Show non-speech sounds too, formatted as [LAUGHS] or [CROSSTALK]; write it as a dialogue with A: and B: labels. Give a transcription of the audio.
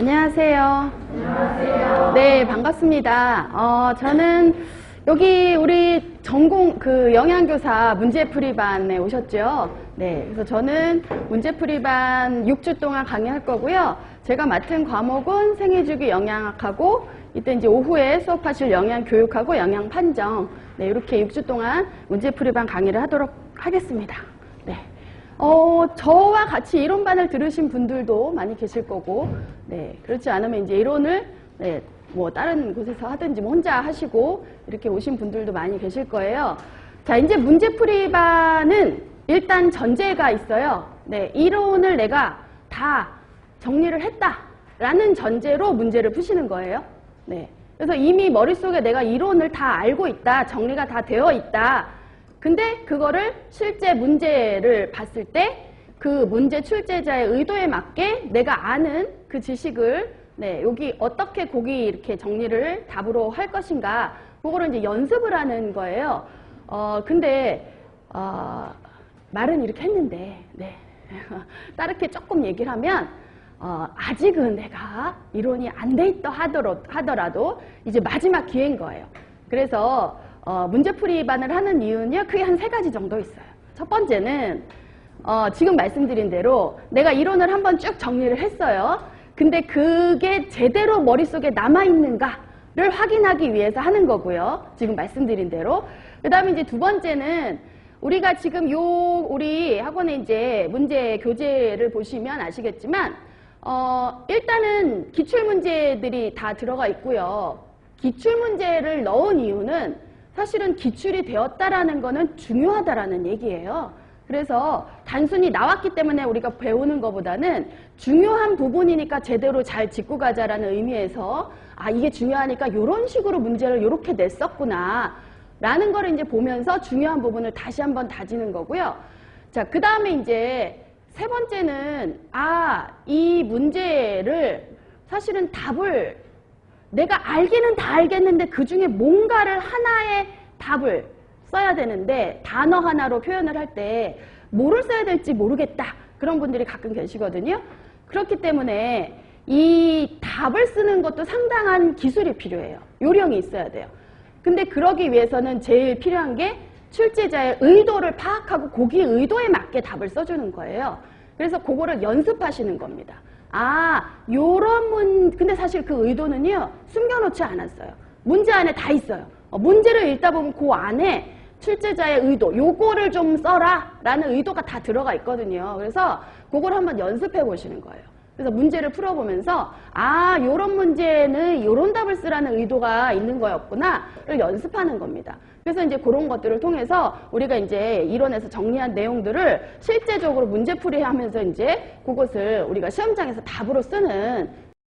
A: 안녕하세요. 안녕하세요. 네, 반갑습니다. 어, 저는 여기 우리 전공 그 영양교사 문제풀이반에 오셨죠? 네, 그래서 저는 문제풀이반 6주 동안 강의할 거고요. 제가 맡은 과목은 생애주기 영양학하고 이때 이제 오후에 수업하실 영양교육하고 영양판정 네, 이렇게 6주 동안 문제풀이반 강의를 하도록 하겠습니다. 네. 어, 저와 같이 이론반을 들으신 분들도 많이 계실 거고, 네, 그렇지 않으면 이제 이론을, 네, 뭐, 다른 곳에서 하든지 뭐 혼자 하시고, 이렇게 오신 분들도 많이 계실 거예요. 자, 이제 문제풀이반은 일단 전제가 있어요. 네, 이론을 내가 다 정리를 했다. 라는 전제로 문제를 푸시는 거예요. 네. 그래서 이미 머릿속에 내가 이론을 다 알고 있다. 정리가 다 되어 있다. 근데 그거를 실제 문제를 봤을 때 그 문제 출제자의 의도에 맞게 내가 아는 그 지식을 네, 여기 어떻게 거기 이렇게 정리를 답으로 할 것인가 그거를 이제 연습을 하는 거예요. 어, 근데 어, 말은 이렇게 했는데 네. [LAUGHS] 따르게 조금 얘기를 하면 어, 아직은 내가 이론이 안 돼 있다 하더라도, 하더라도 이제 마지막 기회인 거예요. 그래서 어, 문제풀이 반을 하는 이유는요, 크게 한 세 가지 정도 있어요. 첫 번째는 어, 지금 말씀드린 대로 내가 이론을 한번 쭉 정리를 했어요. 근데 그게 제대로 머릿속에 남아있는가를 확인하기 위해서 하는 거고요. 지금 말씀드린 대로. 그 다음에 이제 두 번째는 우리가 지금 요, 우리 학원의 이제 문제 교재를 보시면 아시겠지만, 어, 일단은 기출문제들이 다 들어가 있고요. 기출문제를 넣은 이유는 사실은 기출이 되었다라는 거는 중요하다라는 얘기예요. 그래서 단순히 나왔기 때문에 우리가 배우는 것보다는 중요한 부분이니까 제대로 잘 짚고 가자라는 의미에서 아 이게 중요하니까 이런 식으로 문제를 이렇게 냈었구나 라는 거를 이제 보면서 중요한 부분을 다시 한번 다지는 거고요. 자, 그 다음에 이제 세 번째는 아 이 문제를 사실은 답을 내가 알기는 다 알겠는데 그 중에 뭔가를 하나의 답을 써야 되는데 단어 하나로 표현을 할 때 뭐를 써야 될지 모르겠다. 그런 분들이 가끔 계시거든요. 그렇기 때문에 이 답을 쓰는 것도 상당한 기술이 필요해요. 요령이 있어야 돼요. 근데 그러기 위해서는 제일 필요한 게 출제자의 의도를 파악하고 거기 의도에 맞게 답을 써주는 거예요. 그래서 그거를 연습하시는 겁니다. 아, 요런 문, 근데 사실 그 의도는요, 숨겨놓지 않았어요. 문제 안에 다 있어요. 어, 문제를 읽다 보면 그 안에 출제자의 의도, 요거를 좀 써라 라는 의도가 다 들어가 있거든요. 그래서 그걸 한번 연습해 보시는 거예요. 그래서 문제를 풀어보면서 아, 요런 문제는 요런 답을 쓰라는 의도가 있는 거였구나를 연습하는 겁니다. 그래서 이제 그런 것들을 통해서 우리가 이제 이론에서 정리한 내용들을 실제적으로 문제풀이 하면서 이제 그것을 우리가 시험장에서 답으로 쓰는